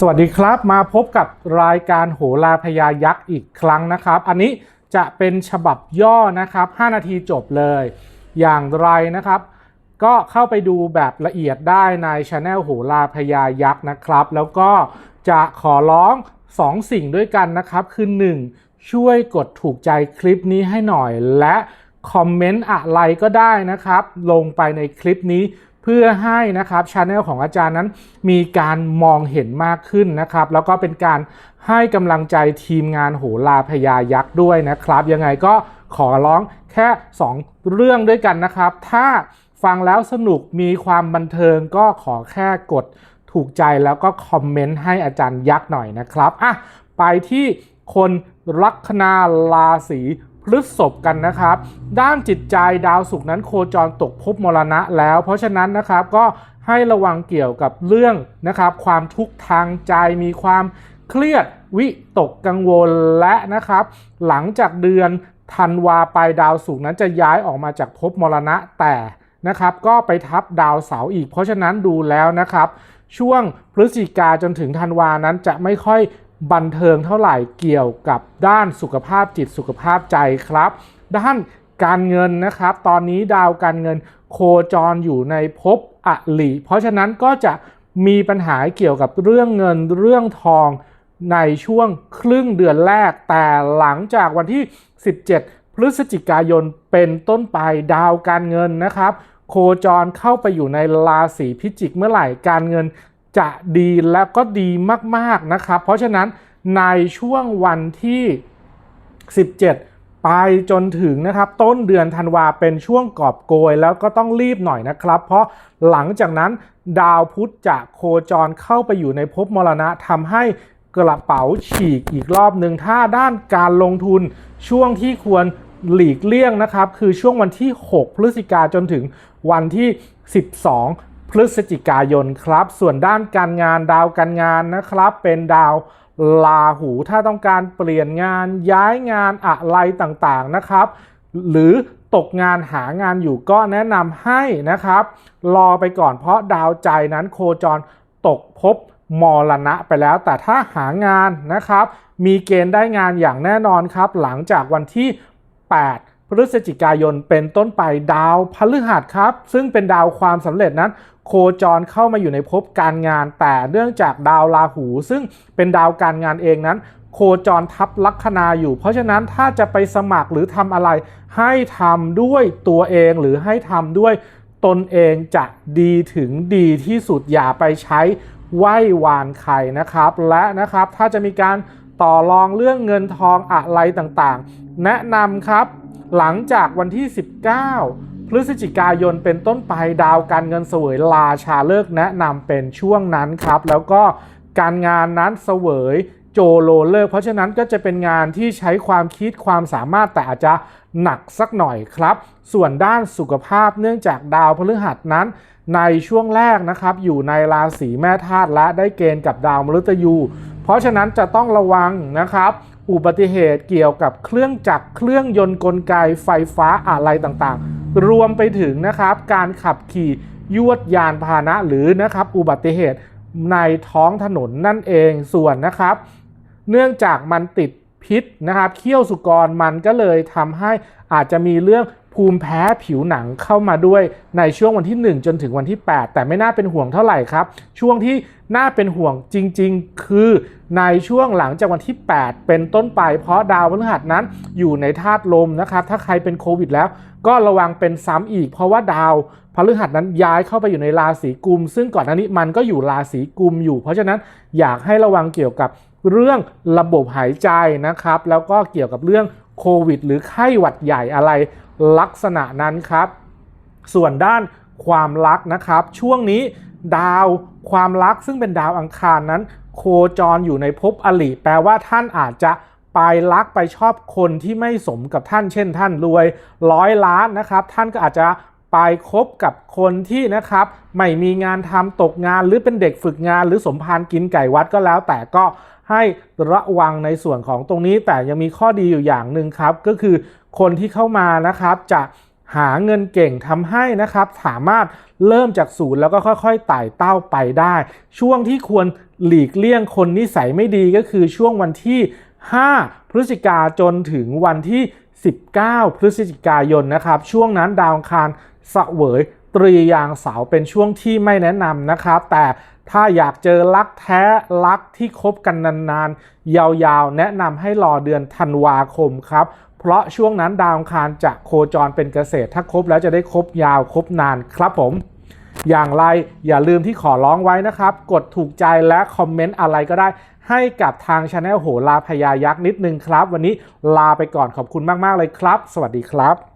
สวัสดีครับมาพบกับรายการโหราพยายักษ์อีกครั้งนะครับ อันนี้จะเป็นฉบับย่อนะครับ 5 นาทีจบเลย อย่างไรนะครับ ก็เข้าไปดูแบบละเอียดได้ในช anel โหราพยายักษ์นะครับ แล้วก็จะขอร้อง 2 สิ่งด้วยกันนะครับ คือ 1. ช่วยกดถูกใจคลิปนี้ให้หน่อยและคอมเมนต์อะไรก็ได้นะครับ ลงไปในคลิปนี้ เพื่อให้นะครับช anel ของอาจารย์นั้นมีการมองเห็นมากขึ้นนะครับ แล้วก็เป็นการให้กำลังใจทีมงานโหราพยายักษ์ด้วยนะครับ ยังไงก็ขอร้องแค่ 2 เรื่องด้วยกันนะครับ ถ้าฟังแล้วสนุกมีความบันเทิงก็ขอแค่กดถูกใจแล้วก็คอมเมนต์ให้อาจารย์ยักษ์หน่อยนะครับอะไปที่คนลัคนาราศี พฤษภกันนะครับ ด้านจิตใจดาวศุกร์นั้นโคจรตกภพมรณะแล้ว เพราะฉะนั้นนะครับก็ให้ระวังเกี่ยวกับเรื่องนะครับ ความทุกข์ทางใจมีความเครียดวิตกกังวลและนะครับ หลังจากเดือนธันวาไปดาวศุกร์นั้นจะย้ายออกมาจากภพมรณะแต่นะครับ ก็ไปทับดาวเสาร์อีก เพราะฉะนั้นดูแล้วนะครับ ช่วงพฤศจิกาจนถึงธันวานั้นจะไม่ค่อย บันเทิงเท่าไหร่เกี่ยวกับด้านสุขภาพจิตสุขภาพใจครับ ด้านการเงินนะครับ ตอนนี้ดาวการเงินโคจรอยู่ในภพอลิเพราะฉะนั้นก็จะมีปัญหาเกี่ยวกับเรื่องเงินเรื่องทองในช่วงครึ่งเดือนแรก แต่หลังจากวันที่ 17 พฤศจิกายนเป็นต้นไปดาวการเงินนะครับ โคจรเข้าไปอยู่ในราศีพิจิกเมื่อไหร่การเงิน จะดีและก็ดีมากๆนะครับ เพราะฉะนั้นในช่วงวันที่ 17 ไปจนถึงนะครับ ต้นเดือนธันวาเป็นช่วงกอบโกย แล้วก็ต้องรีบหน่อยนะครับ เพราะหลังจากนั้นดาวพุธจะโคจรเข้าไปอยู่ในภพมรณะทำให้กระเป๋าฉีกอีกรอบหนึ่งถ้าด้านการลงทุนช่วงที่ควรหลีกเลี่ยงนะครับ คือช่วงวันที่ 6 พฤศจิกาจนถึงวันที่ 12 พฤศจิกายนครับ ส่วนด้านการงานดาวการงานนะครับ เป็นดาวลาหูถ้าต้องการเปลี่ยนงานย้ายงานอะไรต่างๆนะครับ หรือตกงานหางานอยู่ก็แนะนำให้นะครับ รอไปก่อนเพราะดาวใจนั้นโคจรตกภพมรณะไปแล้ว แต่ถ้าหางานนะครับ มีเกณฑ์ได้งานอย่างแน่นอนครับ หลังจากวันที่ 8 พฤศจิกายนเป็นต้นไปดาวพฤหัสครับ ซึ่งเป็นดาวความสำเร็จนั้น โคจรเข้ามาอยู่ในภพการงาน แต่เนื่องจากดาวราหู ซึ่งเป็นดาวการงานเองนั้น โคจรทับลัคนาอยู่ เพราะฉะนั้นถ้าจะไปสมัครหรือทำอะไร ให้ทำด้วยตัวเองหรือให้ทำด้วยตนเองจะดีถึงดีที่สุดอย่าไปใช้ไหว้วานใครนะครับ และนะครับถ้าจะมีการต่อรองเรื่องเงินทองอะไรต่างๆ แนะนำครับ หลังจากวันที่ 19 ฤศจิกายนเป็นต้นไปดาวการเงินเสวยลาชาเลิกแนะนำเป็นช่วงนั้นครับ แล้วก็การงานนั้นเสวยโจโลเลิก เพราะฉะนั้นก็จะเป็นงานที่ใช้ความคิดความสามารถแต่อาจจะหนักสักหน่อยครับ ส่วนด้านสุขภาพเนื่องจากดาวพฤหัสนั้น ในช่วงแรกนะครับ อยู่ในราศีแม่ธาตุและได้เกณฑ์กับดาวมฤตยู เพราะฉะนั้นจะต้องระวังนะครับ อุบัติเหตุเกี่ยวกับเครื่องจักรเครื่องยนต์กลไกไฟฟ้าอะไรต่างๆ รวมไปถึงนะครับการขับขี่ยวดยานพาหนะหรือนะครับอุบัติเหตุในท้องถนนนั่นเองส่วนนะครับ เนื่องจากมันติดพิษนะครับเคี้ยวสุกรมันก็เลยทำให้อาจจะมีเรื่อง ภูมิแพ้ผิวหนังเข้ามาด้วยในช่วงวันที่ 1 จนถึงวันที่ 8 แต่ไม่น่าเป็นห่วงเท่าไหร่ครับ ช่วงที่น่าเป็นห่วงจริง ๆ คือในช่วงหลังจากวันที่ 8 เป็นต้นไป เพราะดาวพฤหัสนั้นอยู่ในธาตุลมนะครับ ถ้าใครเป็นโควิดแล้วก็ระวังเป็นซ้ำอีก เพราะว่าดาวพฤหัสนั้นย้ายเข้าไปอยู่ในราศีกุม ซึ่งก่อนหน้านี้มันก็อยู่ราศีกุมอยู่ เพราะฉะนั้นอยากให้ระวังเกี่ยวกับเรื่องระบบหายใจนะครับ แล้วก็เกี่ยวกับเรื่องโควิด หรือไข้หวัดใหญ่อะไร ลักษณะนั้นครับ ส่วนด้านความรักนะครับ ช่วงนี้ดาวความรักซึ่งเป็นดาวอังคารนั้น โคจรอยู่ในภพอลิแปลว่าท่านอาจจะไปรักไปชอบคนที่ไม่สมกับท่านเช่น ท่านรวยร้อยล้านนะครับ ท่านก็อาจจะไปคบกับคนที่นะครับไม่มีงานทำตกงานหรือเป็นเด็กฝึกงานหรือสมภารกินไก่วัดก็แล้วแต่ก็ ให้ระวังในส่วนของตรงนี้แต่ยังมีข้อดีอยู่อย่างหนึ่งครับ ก็คือคนที่เข้ามานะครับจะหาเงินเก่งทำให้นะครับ สามารถเริ่มจากศูนย์แล้วก็ค่อยๆไต่เต้าไปได้ ช่วงที่ควรหลีกเลี่ยงคนนิสัยไม่ดีก็คือช่วงวันที่ 5 พฤศจิกาจนถึงวันที่ 19 พฤศจิกายนนะครับ ช่วงนั้นดาวอังคารเสวย ตรียางสาวเป็นช่วงที่ไม่แนะนำนะครับ แต่ถ้าอยากเจอรักแท้รักที่คบกันนานๆ ยาวๆ แนะนำให้รอเดือนธันวาคมครับ เพราะช่วงนั้นดาวคารจะโคจรเป็นเกษตร ถ้าครบแล้วจะได้ครบยาวครบนานครับผม อย่างไรอย่าลืมที่ขอร้องไว้นะครับ กดถูกใจและคอมเมนต์อะไรก็ได้ ให้กับทางช anel โหราพยายักษ์นิดนึงครับ วันนี้ลาไปก่อนขอบคุณมากๆเลยครับ สวัสดีครับ